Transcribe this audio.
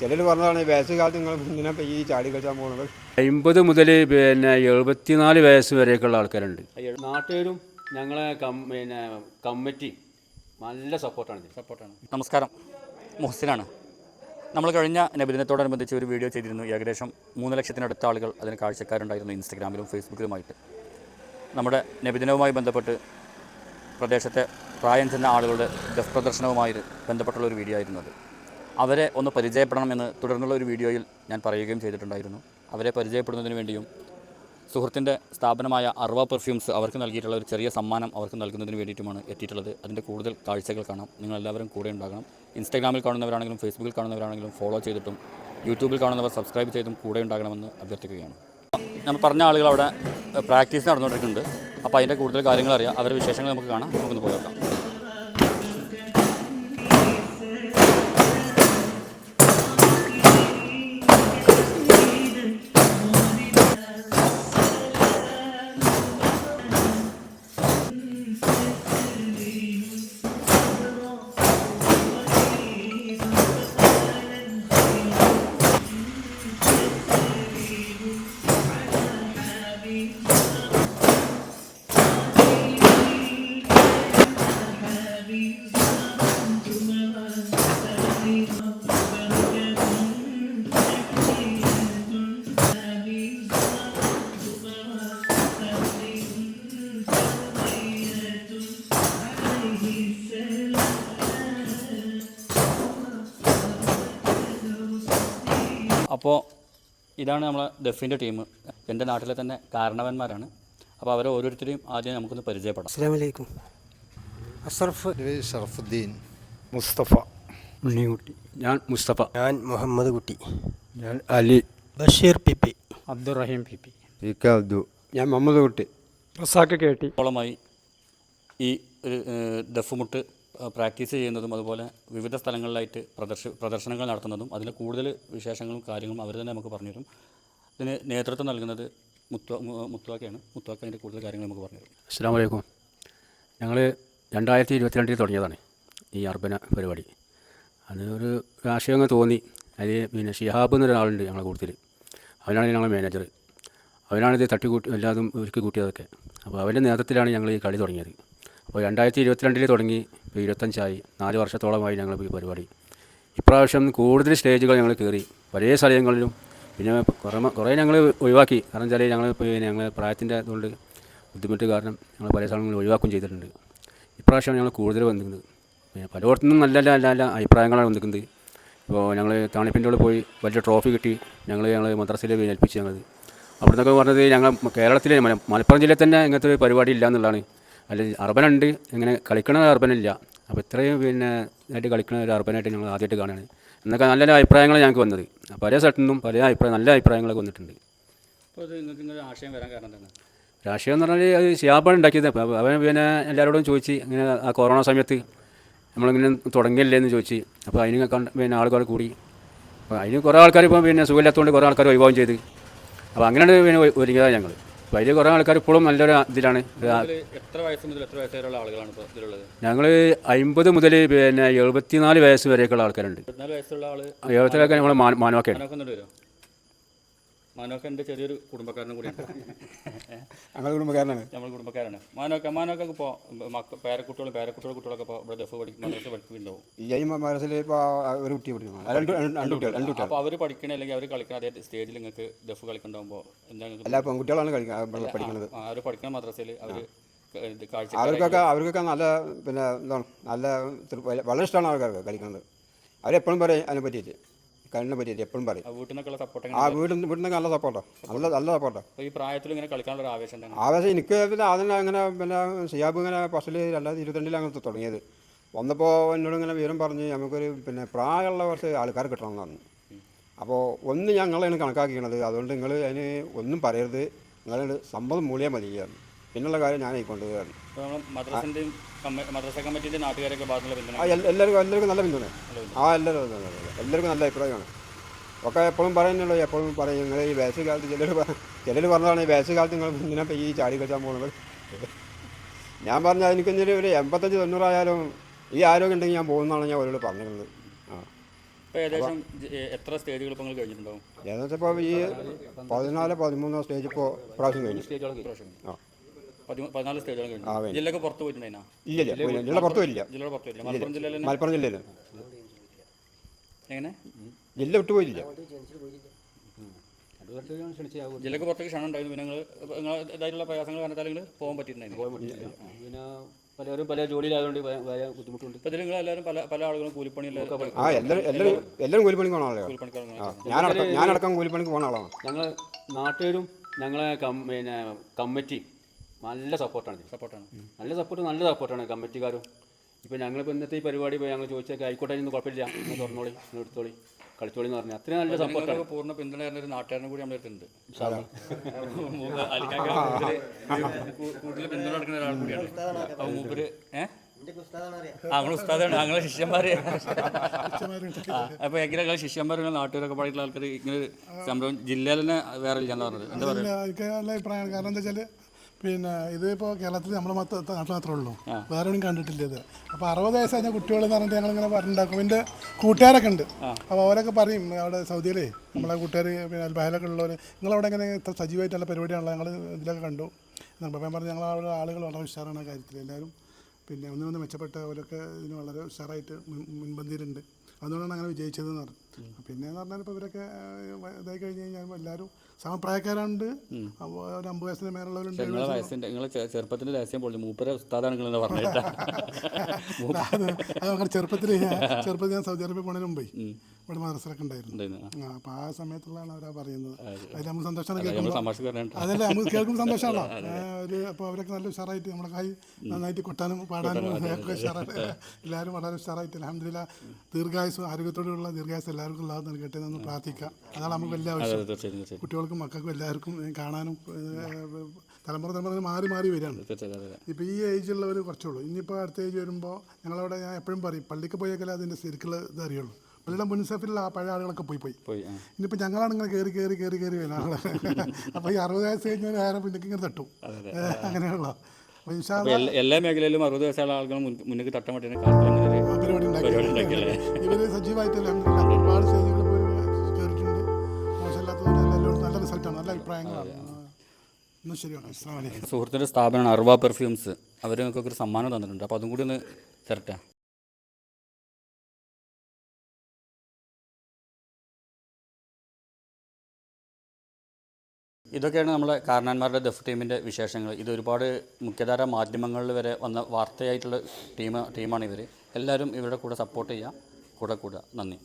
ചിലർ പറഞ്ഞതാണ് വയസ്സ് കാലത്ത് നിങ്ങൾ എന്തിനാ ഈ ചാടി കളിച്ചാൽ പോകുന്നത് അമ്പത് മുതൽ പിന്നെ എഴുപത്തിനാല് വയസ്സ് വരെയൊക്കെയുള്ള ആൾക്കാരുണ്ട്. നാട്ടുകാരും ഞങ്ങളെ കം പിന്നെ കമ്മിറ്റി നല്ല സപ്പോർട്ടാണ് സപ്പോർട്ടാണ്. നമസ്കാരം. മുഹസിനാണ്. നമ്മൾ കഴിഞ്ഞ നബിദിനത്തോടനുബന്ധിച്ച് ഒരു വീഡിയോ ചെയ്തിരുന്നു. ഏകദേശം മൂന്ന് ലക്ഷത്തിനടുത്ത ആളുകൾ അതിന് കാഴ്ചക്കാരുണ്ടായിരുന്നു ഇൻസ്റ്റഗ്രാമിലും ഫേസ്ബുക്കിലുമായിട്ട്. നമ്മുടെ നബിദിനവുമായി ബന്ധപ്പെട്ട് പ്രദേശത്തെ പ്രായം ചെന്ന ആളുകളുടെ ഗഫ് പ്രദർശനവുമായി ബന്ധപ്പെട്ടുള്ള ഒരു വീഡിയോ ആയിരുന്നു അത്. അവരെ ഒന്ന് പരിചയപ്പെടണമെന്ന് തുടർന്നുള്ള ഒരു വീഡിയോയിൽ ഞാൻ പറയുകയും ചെയ്തിട്ടുണ്ടായിരുന്നു. അവരെ പരിചയപ്പെടുന്നതിന് വേണ്ടിയും സുഹൃത്തിന്റെ സ്ഥാപനമായ അർവ പെർഫ്യൂംസ് അവർക്ക് നൽകിയിട്ടുള്ള ഒരു ചെറിയ സമ്മാനം അവർക്ക് നൽകുന്നതിന് വേണ്ടിയിട്ടുമാണ് എത്തിയിട്ടുള്ളത്. അതിന്റെ കൂടുതൽ കാഴ്ചകൾ കാണാം. നിങ്ങൾ എല്ലാവരും കൂടെ ഉണ്ടാകണം. ഇൻസ്റ്റാഗ്രാമിൽ കാണുന്നവരാണെങ്കിലും ഫേസ്ബുക്കിൽ കാണുന്നവരാണെങ്കിലും ഫോളോ ചെയ്തിട്ടും യൂട്യൂബിൽ കാണുന്നവർ സബ്സ്ക്രൈബ് ചെയ്തും കൂടെ ഉണ്ടാകണമെന്ന് അഭ്യർത്ഥിക്കുകയാണ്. നമ്മൾ പറഞ്ഞ ആളുകൾ അവിടെ പ്രാക്ടീസ് നടന്നുകൊണ്ടിരിക്കുന്നുണ്ട്. അപ്പോൾ അതിന്റെ കൂടുതൽ കാര്യങ്ങൾ അറിയാം. അവരുടെ വിശേഷങ്ങൾ നമുക്ക് കാണാം. നമുക്കൊന്ന് പോയി അപ്പോൾ ഇതാണ് നമ്മളെ ദഫിന്റെ ടീം എന്റെ നാട്ടിലെ തന്നെ കാരണവന്മാരാണ്. അപ്പോൾ അവരെ ഓരോരുത്തരെയും ആദ്യം നമുക്കൊന്ന് പരിചയപ്പെടാം. അസ്സാമലൈക്കും അസർഫ് ഷറഫുദ്ദീൻ മുസ്തഫ. ഉണ്ണിക്കുട്ടി ഞാൻ മുസ്തഫ. ഞാൻ മുഹമ്മദ് കുട്ടി. ഞാൻ Ali. Basheer P P Abdurahim P P P K Abdu. ഞാൻ മുഹമ്മദ് കുട്ടി. റസാക്ക് കേട്ടി ഓളമായി ഈ ഒരു ദഫ്മുട്ട് പ്രാക്ടീസ് ചെയ്യുന്നതും അതുപോലെ വിവിധ സ്ഥലങ്ങളിലായിട്ട് പ്രദർശ പ്രദർശനങ്ങൾ നടത്തുന്നതും അതിൽ കൂടുതൽ വിശേഷങ്ങളും കാര്യങ്ങളും അവർ തന്നെ നമുക്ക് പറഞ്ഞു തരും. ഇതിന് നേതൃത്വം നൽകുന്നത് മുത്വ മുത്തുവാക്കയാണ് മുത്വാക്ക അതിന്റെ കൂടുതൽ കാര്യങ്ങൾ നമുക്ക് പറഞ്ഞു തരും. അസ്സാം വലൈക്കും ഞങ്ങൾ രണ്ടായിരത്തി ഇരുപത്തിരണ്ടിൽ തുടങ്ങിയതാണ് ഈ അർബന പരിപാടി. അത് ഒരു അങ്ങ് തോന്നി. അതിൽ പിന്നെ ഷിഹാബ് എന്നൊരാളുണ്ട് ഞങ്ങളെ കൂട്ടത്തിൽ. അവനാണ് ഞങ്ങൾ മാനേജർ അവനാണിത് തട്ടി തട്ടിക്കൂട്ടി എല്ലാതും ഒരുക്കി കൂട്ടിയതൊക്കെ. അപ്പോൾ അവന്റെ നേതൃത്വത്തിലാണ് ഞങ്ങൾ ഈ കളി തുടങ്ങിയത്. രണ്ടായിരത്തി ഇരുപത്തിരണ്ടിൽ തുടങ്ങി. ഇപ്പോൾ ഇരുപത്തഞ്ചായി. നാല് വർഷത്തോളമായി ഞങ്ങൾ ഈ പരിപാടി. ഇപ്രാവശ്യം കൂടുതൽ സ്റ്റേജുകൾ ഞങ്ങൾ കയറി. പല സ്ഥലങ്ങളിലും പിന്നെ കുറേ കുറേ ഞങ്ങൾ ഒഴിവാക്കി. കാരണം വെച്ചാൽ ഞങ്ങൾ പിന്നെ ഞങ്ങൾ പ്രായത്തിന്റെ അതുകൊണ്ട് ബുദ്ധിമുട്ട് കാരണം ഞങ്ങൾ പല സ്ഥലങ്ങളിൽ ഒഴിവാക്കുകയും ചെയ്തിട്ടുണ്ട്. ഇപ്രാവശ്യം ഞങ്ങൾ കൂടുതൽ വന്നിരിക്കുന്നത്. പിന്നെ പലയിടത്തു നിന്നും നല്ല നല്ല നല്ല അഭിപ്രായങ്ങളാണ് വന്നിരിക്കുന്നത്. ഇപ്പോൾ ഞങ്ങൾ തണുപ്പിന്റെ പോയി വലിയ ട്രോഫി കിട്ടി. ഞങ്ങൾ ഞങ്ങൾ മദ്രസയിൽ ഏൽപ്പിച്ച് ഞങ്ങൾ അവിടുന്നൊക്കെ പറഞ്ഞത് ഞങ്ങൾ കേരളത്തിലെ മലപ്പുറം ജില്ലയിൽ തന്നെ ഇങ്ങനത്തെ ഒരു പരിപാടി ഇല്ല എന്നുള്ളതാണ്. അല്ല അർബനുണ്ട്. ഇങ്ങനെ കളിക്കണ അർബനില്ല. അപ്പോൾ ഇത്രയും പിന്നെ ആയിട്ട് കളിക്കണ ഒരു അർബനായിട്ട് ഞങ്ങൾ ആദ്യമായിട്ട് കാണുകയാണ് എന്നൊക്കെ നല്ല നല്ല അഭിപ്രായങ്ങൾ ഞങ്ങൾക്ക് വന്നത്. പല സ്ഥലത്തു നിന്നും പല അഭിപ്രായം നല്ല അഭിപ്രായങ്ങളൊക്കെ വന്നിട്ടുണ്ട്. അപ്പോൾ ഇത് നിങ്ങൾക്ക് ഇങ്ങനെ ആശയം വരാൻ കാരണം രാഷ്ട്രീയം എന്ന് പറഞ്ഞാൽ അത് ഷിയാബാണ് ഉണ്ടാക്കിയത്. അവൻ പിന്നെ എല്ലാവരോടും ചോദിച്ച് ഇങ്ങനെ ആ കൊറോണ സമയത്ത് നമ്മളിങ്ങനെ തുടങ്ങിയല്ലേ എന്ന് ചോദിച്ച്. അപ്പോൾ അതിന് കണ്ട് പിന്നെ ആൾക്കാർ കൂടി. അപ്പോൾ അതിന് കുറേ ആൾക്കാർ ഇപ്പോൾ പിന്നെ സുഖമില്ലാത്തതുകൊണ്ട് കുറേ ആൾക്കാർ ഒഴിവാകും ചെയ്ത്. അപ്പോൾ അങ്ങനെയാണ് പിന്നെ ഒരുങ്ങിയതാണ് ഞങ്ങൾ അതിൽ കുറേ ആൾക്കാർ ഇപ്പോഴും നല്ലൊരു ഇതിലാണ്. എത്ര വയസ്സ് മുതൽ എത്ര വയസ്സ് വരെയുള്ള ആളുകളാണ് ഇപ്പോൾ ഇതിലുള്ളത്? ഞങ്ങൾ അമ്പത് മുതൽ പിന്നെ എഴുപത്തിനാല് വയസ്സ് വരെയൊക്കെയുള്ള ആൾക്കാരുണ്ട്. എഴുപത്തിനാല് വയസ്സുള്ള ആൾ എഴുപത്തിലൊക്കെ നമ്മൾ മാനവാക്കാണ് മാനോക്ക എന്റെ ചെറിയൊരു കുടുംബക്കാരനും കൂടിയാണ്. ഞങ്ങളുടെ കുടുംബക്കാരനാണ്. നമ്മൾ കുടുംബക്കാരാണ്. മാനോക്ക മാനോക്കൊക്കെ ഇപ്പോൾ മക്ക പേരക്കുട്ടികളും പേരക്കുട്ടികളും കുട്ടികളൊക്കെ ഇപ്പോൾ ഇവിടെ ദഫ് പഠിക്കും മദ്രസ പഠിക്കുന്നുണ്ടാവും ഈ മദ്രസയിൽ ഇപ്പോൾ ഒരു കുട്ടി പഠിക്കുന്നു അപ്പോൾ അവർ പഠിക്കണ അല്ലെങ്കിൽ അവർ കളിക്കണ അതേ സ്റ്റേജിൽ നിങ്ങൾക്ക് ദഫ് കളിക്കുന്നുണ്ടാകുമ്പോൾ എന്താ നിങ്ങൾക്ക് എല്ലാ പെൺകുട്ടികളാണ് പഠിക്കുന്നത് അവർ പഠിക്കണ മദ്രസയിൽ അവർ അവർക്കൊക്കെ അവർക്കൊക്കെ നല്ല പിന്നെ എന്താണ് നല്ല വളരെ ഇഷ്ടമാണ് ആൾക്കാർക്ക് കളിക്കുന്നത് അവരെപ്പോഴും പറയും അതിനെ പറ്റിയിട്ട് കളിനെ പറ്റിയിട്ട് എപ്പോഴും പറയും. വീട്ടിൽ നിന്നൊക്കെയുള്ള സപ്പോർട്ട് ആ വീട് വീട്ടിൽ നിന്ന് നല്ല സപ്പോർട്ടാണ് നല്ല നല്ല സപ്പോർട്ടാണ് അപ്പോൾ ഈ പ്രായത്തിൽ ഇങ്ങനെ കളിക്കാനുള്ള ഒരു ആവേശം ആവേശം എനിക്ക് പിന്നെ അതിന് അങ്ങനെ പിന്നെ സിയാബ് ഇങ്ങനെ ഫസ്റ്റിൽ രണ്ടായിരത്തി ഇരുപത്തിരണ്ടിൽ അങ്ങനത്തെ തുടങ്ങിയത്. വന്നപ്പോൾ എന്നോട് ഇങ്ങനെ വിവരം പറഞ്ഞ് നമുക്കൊരു പിന്നെ പ്രായമുള്ള കുറച്ച് ആൾക്കാർ കിട്ടണം എന്ന് പറഞ്ഞു. അപ്പോൾ ഒന്ന് ഞങ്ങളാണ് കണക്കാക്കിക്കണത്. അതുകൊണ്ട് നിങ്ങൾ അതിന് ഒന്നും പറയരുത്. നിങ്ങളുടെ സമ്മതം മൂളിയാൽ മതി എന്ന്. പിന്നുള്ള കാര്യം ഞാൻ കൊണ്ടുപോകാറ് മദ്രസ നാട്ടുകാരൊക്കെ ആ എൽ- എല്ലാവർക്കും എല്ലാവർക്കും നല്ല പിന്തുണ. ആ എല്ലാവരും നല്ല പിന്തുണ. എല്ലാവർക്കും നല്ല അഭിപ്രായമാണ്. ഒക്കെ എപ്പോഴും പറയുന്നുള്ളൂ എപ്പോഴും പറയും നിങ്ങൾ ഈ വേസ്റ്റ് കാലത്ത് ചിലർ ചിലർ പറഞ്ഞതാണ് ഈ വേസ്റ്റ് കാലത്ത് നിങ്ങൾ ഇങ്ങനെ ഇപ്പം ഈ ചാടി കളിച്ചാൽ പോകുന്നത് ഞാൻ പറഞ്ഞ എനിക്കൊന്നൊരു ഒരു എൺപത്തഞ്ച് തൊണ്ണൂറായാലും ഈ ആരോഗ്യം ഉണ്ടെങ്കിൽ ഞാൻ പോകുന്നതാണ് ഞാൻ അവരോട് പറഞ്ഞിരുന്നത് ആ. ഏകദേശം ജ- എത്ര സ്റ്റേജുകൾ ഇപ്പോൾ നിങ്ങൾ കഴിഞ്ഞിട്ടുണ്ടാവും? ഏകദേശം ഇപ്പോൾ ഈ പതിനാല് പതിമൂന്നോ സ്റ്റേജ് ഇപ്പോൾ പ്രാവശ്യം കഴിഞ്ഞു. ആ. പതിനാല് സ്റ്റേജുകൾ ആ, കഴിഞ്ഞു. കഴിഞ്ഞു. ജില്ലയൊക്കെ പുറത്ത് പോയിട്ടുണ്ടായിനാ ഇല്ല ഇല്ല പോയില്ല. ജില്ല പുറത്തും ഇല്ല ജില്ലയുടെ പുറത്ത് പോയില്ല മലപ്പുറം ജില്ലയിൽ തന്നെ മലപ്പുറം ജില്ലയിൽ എങ്ങനെ? ജില്ല വിട്ടുപോയില്ല ജില്ലക്ക് പുറത്തേക്ക് ക്ഷണം ഉണ്ടായിരുന്നു. പിന്നെ നിങ്ങൾ നിങ്ങൾ ഇതായിട്ടുള്ള പ്രയാസങ്ങൾ കാരണത്താൽ നിങ്ങൾ പോകാൻ പറ്റിയിട്ടുണ്ടായിരുന്നു? പിന്നെ പലരും പല ജോലിയിലായതുകൊണ്ട് ബുദ്ധിമുട്ടുണ്ട്. ഇതിൽ നിങ്ങൾ എല്ലാവരും പല പല ആളുകളും കൂലിപ്പണി ആ എല്ലാവരും എല്ലാവരും എല്ലാവരും കൂലിപ്പണിക്ക് പോകണ ആളെയാണ് കൂലിപ്പണിക്കാരാണ് ആ ഞാനടക്കം ഞാനടക്കം കൂലിപ്പണിക്ക് പോകണ ആളാണ്. ഞങ്ങൾ നാട്ടുകാരും ഞങ്ങളെ കം പിന്നെ കമ്മിറ്റി നല്ല സപ്പോർട്ടാണ് സപ്പോർട്ടാണ് നല്ല സപ്പോർട്ട് നല്ല സപ്പോർട്ടാണ് കമ്മിറ്റിക്കാരും. ഇപ്പോൾ ഞങ്ങളിപ്പോൾ ഇന്നത്തെ ഈ പരിപാടി പോയി ഞങ്ങൾ ചോദിച്ചൊക്കെ ആയിക്കോട്ടെ ഇന്ന് കുഴപ്പമില്ല. ഇന്ന് തുറന്നോളി ഇന്ന് എടുത്തോളി കളിച്ചോളി എന്ന് പറഞ്ഞു. അത്രയും നല്ല സപ്പോർട്ടാണ് പൂർണ പിന്തുണ ഒരു നാട്ടുകാരനും കൂടി നമ്മുടെ അടുത്തുണ്ട്. കൂടുതൽ പിന്തുണ എടുക്കുന്ന ഒരാൾ കൂടിയാണ്. അപ്പോൾ മൂപ്പര് ഏഹ് ഞങ്ങൾ ഉസ്താദാണ് ഞങ്ങളെ ശിഷ്യന്മാര്. അപ്പൊ എങ്ങനെ ഞങ്ങൾ ശിഷ്യന്മാരും നാട്ടുകാരൊക്കെ പാടിയിട്ടുള്ള ആൾക്കാർ ഇങ്ങനെ സംഭവം ജില്ലയിൽ തന്നെ വേറെ ഇല്ല പറഞ്ഞത്? എന്താ പറയുക? ഇല്ല, നല്ല അഭിപ്രായമാണ്. കാരണം എന്താ വെച്ചാൽ പിന്നെ ഇതിപ്പോൾ കേരളത്തിൽ നമ്മൾ മാത്രം നാട്ടിൽ മാത്രമേ ഉള്ളൂ. വേറെ ഒന്നും കണ്ടിട്ടില്ല ഇത്. അപ്പോൾ അറുപത് വയസ്സ് കഴിഞ്ഞ കുട്ടികൾ എന്ന് പറഞ്ഞിട്ട് ഞങ്ങളിങ്ങനെ പറഞ്ഞിട്ടുണ്ടാക്കും. എന്റെ കൂട്ടുകാരൊക്കെ ഉണ്ട്. അപ്പോൾ അവരൊക്കെ പറയും അവിടെ സൗദിയിലേ നമ്മളെ കൂട്ടുകാർ പിന്നെ അൽബഹലൊക്കെ ഉള്ളവർ നിങ്ങളവിടെ ഇങ്ങനെ ഇത്ര സജീവമായിട്ടുള്ള പരിപാടിയാണല്ലോ ഞങ്ങൾ ഇതിലൊക്കെ കണ്ടു. അപ്പം ഞാൻ പറഞ്ഞു ഞങ്ങളവിടെ ആളുകൾ വളരെ ഉഷാറാണ് കാര്യത്തിൽ എല്ലാവരും പിന്നെ ഒന്ന് മെച്ചപ്പെട്ട അവരൊക്കെ ഇതിന് വളരെ ഉഷാറായിട്ട് മുൻ- മുൻപന്തിയിലുണ്ട്. അതുകൊണ്ടാണ് അങ്ങനെ വിജയിച്ചതെന്ന് പറഞ്ഞു. പിന്നെ എന്ന് പറഞ്ഞാൽ ഇപ്പോൾ ഇവരൊക്കെ ഇതായി കഴിഞ്ഞ് കഴിഞ്ഞാൽ എല്ലാവരും സമപ്രായക്കാരുണ്ട് ഒരു അമ്പത് വയസ്സിന് മേലുള്ളവരുണ്ട്. നിങ്ങളെ വയസ്സിന്റെ നിങ്ങളെ ചെറുപ്പത്തിന്റെ രഹസ്യം പൊളിച്ചു മൂപ്പരെ ഉസ്താദാണ് നിങ്ങളെന്ന് പറഞ്ഞിട്ട് ചെറുപ്പത്തിൽ ചെറുപ്പത്തിൽ ഞാൻ സൗദി അറേബ്യ പോണതിന് മുമ്പേ ഇവിടെ മദ്രസയിലൊക്കെ ഉണ്ടായിരുന്നു. അപ്പോൾ ആ. സമയത്തുള്ളതാണ് അവരാ പറയുന്നത്. അതിൽ നമ്മൾ സന്തോഷമാണ് നമ്മൾ കേൾക്കുമ്പോൾ അതല്ല നമുക്ക് കേൾക്കുമ്പോൾ സന്തോഷമാണല്ലോ. ഒരു അപ്പോൾ അവരൊക്കെ നല്ല ഉഷാറായിട്ട് നമ്മളെ കൈ നന്നായിട്ട് കൊട്ടാനും പാടാനും ഒക്കെ ഉഷാറായിട്ട് എല്ലാവരും വളരെ ഉഷാറായിട്ട് അലഹമില്ല ദീർഘായുസ് ആരോഗ്യത്തോടെയുള്ള ദീർഘായുസ് എല്ലാവർക്കും ഉള്ളത് നൽകട്ടെ എന്ന് പ്രാർത്ഥിക്കാം. അതാണ് നമുക്ക് വലിയ ആവശ്യം. കുട്ടികൾക്കും മക്കൾക്കും എല്ലാവർക്കും കാണാനും തലമുറ തലമുറ മാറി മാറി വരികയാണ്. ഇപ്പൊ. ഇപ്പോൾ ഈ ഏജിലുള്ളവർ കുറച്ചുള്ളൂ. ഇനിയിപ്പോൾ അടുത്ത ഏജ് വരുമ്പോൾ ഞങ്ങളവിടെ ഞാൻ എപ്പോഴും പറയും പള്ളിക്ക് പോയേക്കല്ലേ അതിന്റെ ശരിക്കുള്ള ഇത് അറിയുള്ളൂ. പള്ളിയുടെ മുൻസഫിലുള്ള ആ പഴയ ആളുകളൊക്കെ പോയി പോയി. പോയി ആ. ഇനിയിപ്പോൾ ഞങ്ങളാണ് ഇങ്ങനെ കയറി കയറി കയറി കയറി വരുന്ന ആളുകൾ അപ്പോൾ ഈ അറുപത് വയസ്സ് കഴിഞ്ഞാൽ ആരെ പിന്നേക്ക് ഇങ്ങനെ തട്ടും. ഏഹ്, അങ്ങനെയുള്ള അപ്പോൾ ഇൻഷാ അപ്പോൾ എല്ലാ എല്ലാ മേഖലയിലും അറുപത് വയസ്സുള്ള ആളുകൾ മുൻ- മുന്നിൽ തട്ടം അങ്ങനെ ഒരു പരിപാടി പരിപാടി ഉണ്ടാക്കി. ഉണ്ടാക്കിയല്ലേ? ഇവർ സജീവമായിട്ട് അൽഹംദുലില്ലാ ഒരുപാട് സ്റ്റേജുകൾ പോയി കയറിയിട്ടുണ്ട് മോശമില്ലാത്തതുകൊണ്ട് എല്ലാവരും നല്ല റിസൾട്ടാണ് നല്ല അഭിപ്രായങ്ങളാണ്. എന്നാൽ ശരിയാണ് അസ്സാം വലൈക്കും സുഹൃത്തിന്റെ സ്ഥാപനമാണ് അർവ പെർഫ്യൂംസ്. അവരൊക്കെ ഒരു സമ്മാനം തന്നിട്ടുണ്ട്. അപ്പോൾ അതും കൂടി ഒന്ന് തരട്ടെ? ഇതൊക്കെയാണ് നമ്മുടെ കാരണന്മാരുടെ ദഫ് ടീമിന്റെ വിശേഷങ്ങൾ. ഇത് ഒരുപാട് മുഖ്യധാര മാധ്യമങ്ങളിൽ വരെ വന്ന വാർത്തയായിട്ടുള്ള ടീം ടീമാണ് ഇവർ എല്ലാവരും ഇവരുടെ കൂടെ സപ്പോർട്ട് ചെയ്യുക കൂടെ കൂടുക. നന്ദി.